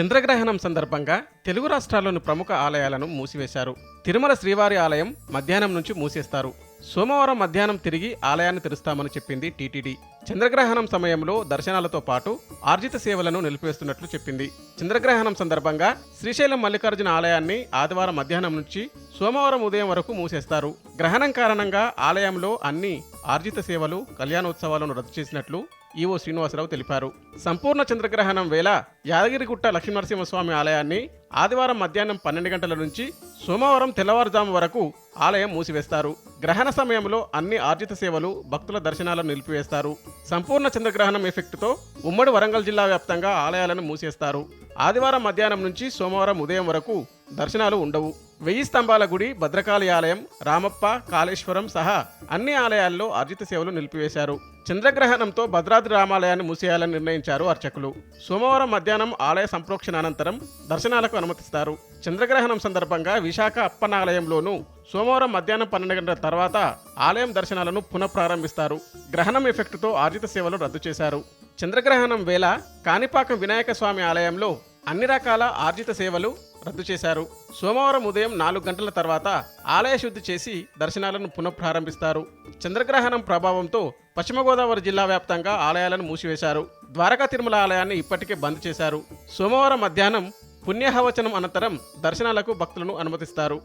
చంద్రగ్రహణం సందర్భంగా తెలుగు రాష్ట్రాల్లోని ప్రముఖ ఆలయాలను మూసివేశారు. తిరుమల శ్రీవారి ఆలయం మధ్యాహ్నం నుంచి మూసేస్తారు. సోమవారం మధ్యాహ్నం తిరిగి ఆలయాన్ని తెరుస్తామని చెప్పింది టీటీడీ. చంద్రగ్రహణం సమయంలో దర్శనాలతో పాటు ఆర్జిత సేవలను నిలిపివేస్తున్నట్లు చెప్పింది. చంద్రగ్రహణం సందర్భంగా శ్రీశైలం మల్లికార్జున ఆలయాన్ని ఆదివారం మధ్యాహ్నం నుంచి సోమవారం ఉదయం వరకు మూసేస్తారు. గ్రహణం కారణంగా ఆలయంలో అన్ని ఆర్జిత సేవలు కళ్యాణోత్సవాలను రద్దు చేసినట్లు ఈవో శ్రీనివాసరావు తెలిపారు. సంపూర్ణ చంద్రగ్రహణం వేళ యాదగిరిగుట్ట లక్ష్మీనరసింహస్వామి ఆలయాన్ని ఆదివారం మధ్యాహ్నం పన్నెండు గంటల నుంచి సోమవారం తెల్లవారుజాము వరకు ఆలయం మూసివేస్తారు. గ్రహణ సమయంలో అన్ని ఆర్జిత సేవలు భక్తుల దర్శనాలను నిలిపివేస్తారు. సంపూర్ణ చంద్రగ్రహణం ఎఫెక్ట్తో ఉమ్మడి వరంగల్ జిల్లా వ్యాప్తంగా ఆలయాలను మూసేస్తారు. ఆదివారం మధ్యాహ్నం నుంచి సోమవారం ఉదయం వరకు దర్శనాలు ఉండవు. వెయ్యి స్తంభాల గుడి భద్రకాళి ఆలయం రామప్ప కాళేశ్వరం సహా అన్ని ఆలయాల్లో ఆర్జిత సేవలు నిలిపివేశారు. చంద్రగ్రహణంతో భద్రాద్రి రామాలయాన్ని మూసేయాలని నిర్ణయించారు అర్చకులు. సోమవారం మధ్యాహ్నం ఆలయ సంప్రోక్షణ అనంతరం దర్శనాలకు అనుమతిస్తారు. చంద్రగ్రహణం సందర్భంగా విశాఖ అప్పనాలయంలోనూ సోమవారం మధ్యాహ్నం పన్నెండు గంటల తర్వాత ఆలయం దర్శనాలను పునఃప్రారంభిస్తారు. గ్రహణం ఎఫెక్టుతో ఆర్జిత సేవలు రద్దు చేశారు. చంద్రగ్రహణం వేళ కాణిపాకం వినాయక స్వామి ఆలయంలో అన్ని రకాల ఆర్జిత సేవలు రద్దు చేశారు. సోమవారం ఉదయం నాలుగు గంటల తర్వాత ఆలయ శుద్ధి చేసి దర్శనాలను పునఃప్రారంభిస్తారు. చంద్రగ్రహణం ప్రభావంతో పశ్చిమ గోదావరి జిల్లా వ్యాప్తంగా ఆలయాలను మూసివేశారు. ద్వారకా తిరుమల ఆలయాన్ని ఇప్పటికే బంద్ చేశారు. సోమవారం మధ్యాహ్నం పుణ్యహవచనం అనంతరం దర్శనాలకు భక్తులను అనుమతిస్తారు.